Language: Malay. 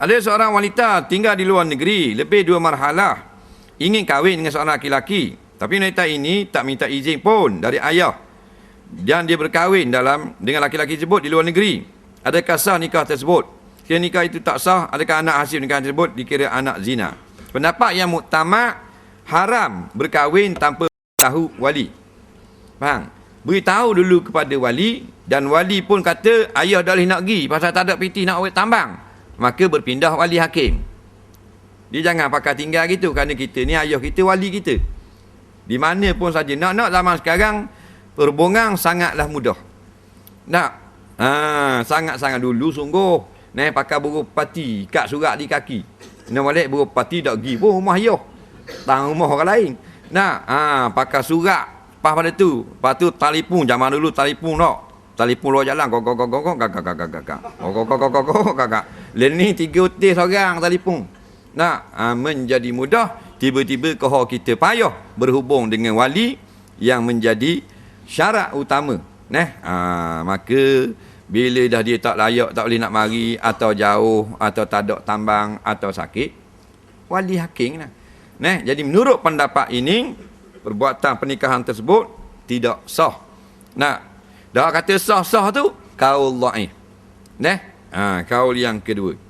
Ada seorang wanita tinggal di luar negeri lebih dua marhalah ingin kahwin dengan seorang lelaki tapi wanita ini tak minta izin pun dari ayah dan dia berkahwin dalam dengan laki-laki tersebut di luar negeri. Adakah sah nikah tersebut? Jika nikah itu tak sah, adakah anak hasil nikah tersebut dikira anak zina? Pendapat yang muktamad haram berkahwin tanpa tahu wali. Faham? Beritahu dulu kepada wali dan wali pun kata ayah dah boleh nak pergi pasal tak ada piti nak awet tambang. Maka berpindah wali hakim. Dia jangan pakai tinggal gitu kerana kita ni ayah kita wali kita. Di mana pun saja. Nak-nak zaman sekarang perhubungan sangatlah mudah. Nak. Ha, sangat-sangat dulu sungguh. Naik pakai buruk pati, ikat surat di kaki. Nak balik buruk pati tak pergi pun rumah ayah. Tang rumah orang lain. Nak. Ha, pakai surat. Lepas pada tu. Lepas tu telefon. Zaman dulu telefon tak. Telefon luar jalan. Kok, kok, kok, kok, kok, kak, kak, kak, kak, kak. Kok, kok, kok, kok, kok, kok, kak, kak. Lain ni tiga utis orang telefon. Nak. Ha, menjadi mudah. Tiba-tiba kau kita payah berhubung dengan wali yang menjadi syarat utama. Nah, ha, maka bila dah dia tak layak, tak boleh nak mari atau jauh atau tak ada tambang atau sakit, wali hakim lah. Nah, jadi menurut pendapat ini, perbuatan pernikahan tersebut tidak sah. Nah, dah kata sah-sah tu kaul dhaif. Nah, ha, kaul yang kedua.